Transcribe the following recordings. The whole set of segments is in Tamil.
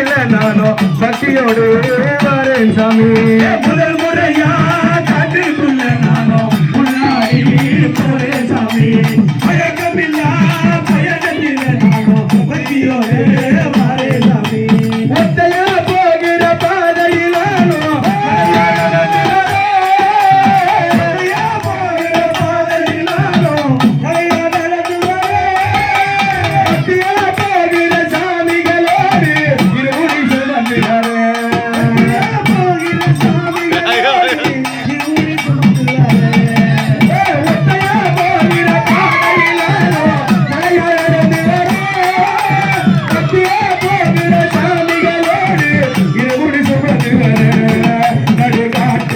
இல்ல நானோ பக்தியோடு வரேன் சாமி. முதல் முறையா காட்டுக்குள்ள நானோ உள்ளாடி போறேன் சாமி. பழக்கம் இல்ல நானோ பக்தியோடு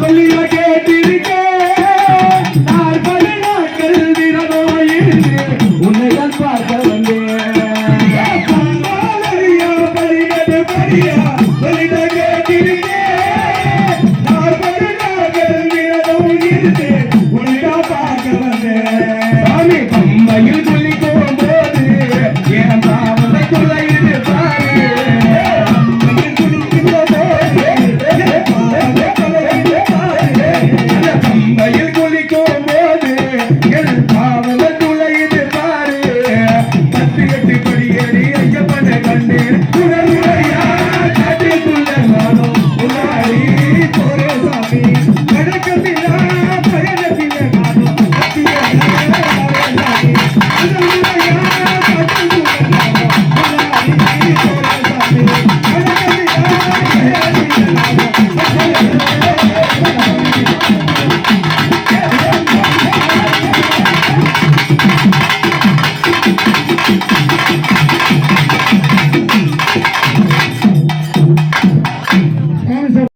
சொல்லியா கேட்டிருக்க